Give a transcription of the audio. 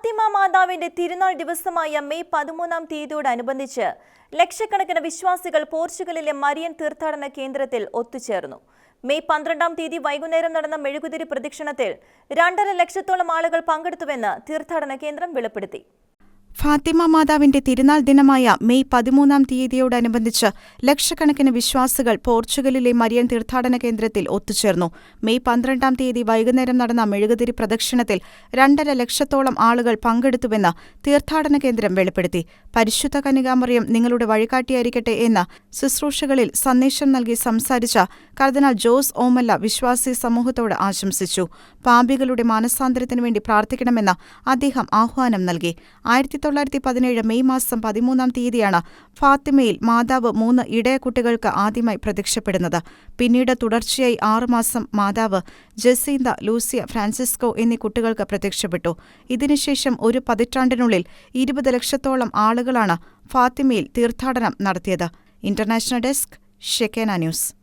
ഫാത്തിമ മാതാവിന്റെ തിരുനാൾ ദിവസമായ മെയ് പതിമൂന്നാം തീയതിയോടനുബന്ധിച്ച് ലക്ഷക്കണക്കിന് വിശ്വാസികൾ പോർച്ചുഗലിലെ മരിയൻ തീർത്ഥാടന കേന്ദ്രത്തിൽ ഒത്തുചേർന്നു. മെയ് പന്ത്രണ്ടാം തീയതി വൈകുന്നേരം നടന്ന മെഴുകുതിരി പ്രദക്ഷിണത്തിൽ രണ്ടര ലക്ഷത്തോളം ആളുകൾ പങ്കെടുത്തുവെന്ന് തീർത്ഥാടന കേന്ദ്രം വെളിപ്പെടുത്തി. ഫാത്തിമ മാതാവിന്റെ തിരുനാൾ ദിനമായ മെയ് പതിമൂന്നാം തീയതിയോടനുബന്ധിച്ച് ലക്ഷക്കണക്കിന് വിശ്വാസികൾ പോർച്ചുഗലിലെ മരിയൻ തീർത്ഥാടന കേന്ദ്രത്തിൽ ഒത്തുചേർന്നു. മെയ് പന്ത്രണ്ടാം തീയതി വൈകുന്നേരം നടന്ന മെഴുകുതിരി പ്രദക്ഷിണത്തിൽ രണ്ടര ലക്ഷത്തോളം ആളുകൾ പങ്കെടുത്തുവെന്ന് തീർത്ഥാടന കേന്ദ്രം വെളിപ്പെടുത്തി. പരിശുദ്ധ കനികാമറിയം നിങ്ങളുടെ വഴികാട്ടിയായിരിക്കട്ടെ എന്ന് ശുശ്രൂഷകളിൽ സന്ദേശം നൽകി സംസാരിച്ച കർദിനാൾ ജോസ് ഓമല്ല വിശ്വാസി സമൂഹത്തോട് ആശംസിച്ചു. പാമ്പികളുടെ മാനസാന്തരത്തിനുവേണ്ടി പ്രാർത്ഥിക്കണമെന്ന് അദ്ദേഹം ആഹ്വാനം നൽകി. ആയിരത്തി തൊള്ളായിരത്തി പതിനേഴ് മെയ് മാസം പതിമൂന്നാം തീയതിയാണ് ഫാത്തിമയിൽ മാതാവ് മൂന്ന് ഇടയ കുട്ടികൾക്ക് ആദ്യമായി പ്രത്യക്ഷപ്പെടുന്നത്. പിന്നീട് തുടർച്ചയായി ആറുമാസം മാതാവ് ജസീന്ത ലൂസിയ ഫ്രാൻസിസ്കോ എന്നീ കുട്ടികൾക്ക് പ്രത്യക്ഷപ്പെട്ടു. ഇതിനുശേഷം ഒരു പതിറ്റാണ്ടിനുള്ളിൽ ഇരുപത് ലക്ഷത്തോളം ആളുകളാണ് ഫാത്തിമയിൽ തീർത്ഥാടനം നടത്തിയത്. ഇന്റർനാഷണൽ ഡെസ്ക് ഷെക്കേന ന്യൂസ്.